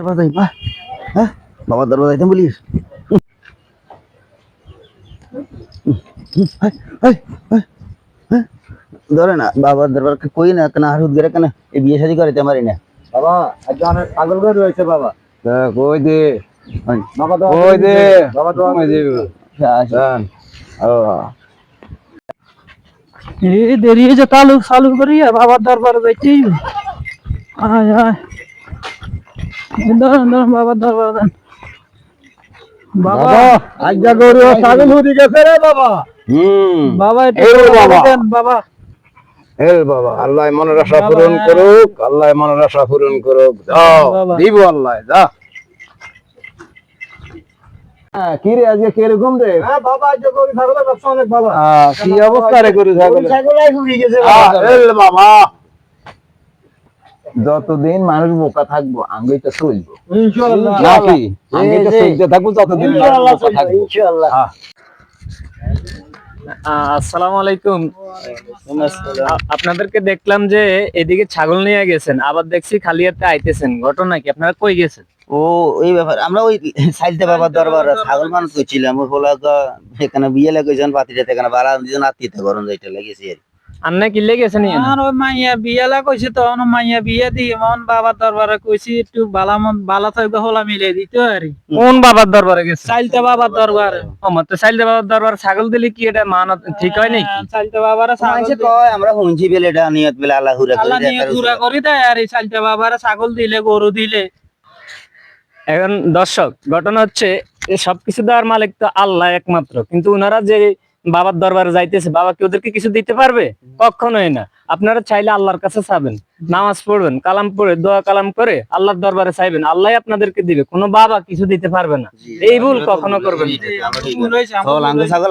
দরবাজাই মা হ্যাঁ? বাবা দরবাজাইতে বলিস। ধরে না বাবার দরবার কই না কেন হার উদ্গারে কেন? এই বিয়ে শাদি করে তেমারি না। বাবা আজকে অনেক পাগল করে রয়েছে বাবা। কই দে? বাবা তো কই দে? বাবা তো কই দে? এ দেরি হয়েছে চালু চালু করি বাবার দরবার যাইতে আয় আয়। ধরেন ধরেন বাবার দরবার দেন বাবা বাবা আজকে গরু ছাগল হয়ে গেছে রে বাবা। হুম বাবা একটু বাবা। হে বাবা। আল্লাহ মনের আশা পূরণ করুক আল্লাহ মনের আশা পূরণ করুক। যাও দিব আল্লাহ যা। হ্যাঁ, কি রে আজকে কীরকম রে? হ্যাঁ বাবা আজকে গরু ছাগলের ব্যবসা অনেক বাবা কি অবস্থা রে গরু ছাগল ছাগলাই হয়ে গেছে বাবা। যতদিন মানুষ বোকা থাকব আমি তো চলবো। নাকি? আমি তো চলতে থাকব যতদিন। আসসালামু আলাইকুম। আপনাদেরকে দেখলাম যে এদিকে ছাগল নিয়ে গেছেন আবার দেখছি খালি হাতে আইতেছেন। ঘটনা কি? আপনারা কই গেছেন? ও ওই ব্যাপার আমরা ওই সাইলতে বাবার দরবার ছাগল মানুষ করছিলাম ওই হলো এখানে বিয়ে লাগাইছেন পাতিটাতে এখানে বাড়া দিয়েছেন আত্মীয়তা করুন যাইতে লাগেছি আর কি। আর না কিনলে গেছেন ইয়ে না? আর ওই মাইয়া বিয়ালা কইছে তখন মাইয়া বিয়া দি মন বাবার দরবারে কইছি একটু বালা মন বালা থাকবে হলা মিলে দিতে আরি কোন বাবার দরবারে গেছে? চাইলতে বাবার দরবারে। আমার তো চাইলে বাবার দরবার ছাগল দিলে কি এটা মানত ঠিক হয় নাকি? চাইলতে বাবারে ছাগল কয় আমরা শুনছি বেলে এটা নিয়ত বেলে আল্লাহ হুরা আল্লাহ নিয়ে ঘুরা করি দেয় আর চাইলতে বাবারে ছাগল দিলে গরু দিলে। এখন দর্শক ঘটনা হচ্ছে এ সবকিছু দেওয়ার মালিক তো আল্লাহ একমাত্র। কিন্তু ওনারা যে বাবার দরবারে যাইতেছে বাবা কি ওদেরকে কিছু দিতে পারবে? কখনোই না। আপনারা চাইলে আল্লাহর কাছে চাবেন নামাজ পড়বেন কালাম পড়ে দোয়া কালাম করে আল্লাহর দরবারে চাইবেন আল্লাহ আপনাদেরকে দিবে কোনো বাবা কিছু দিতে পারবে না। এই ভুল কখনো করবেন। ছাগল আমরা ছাগল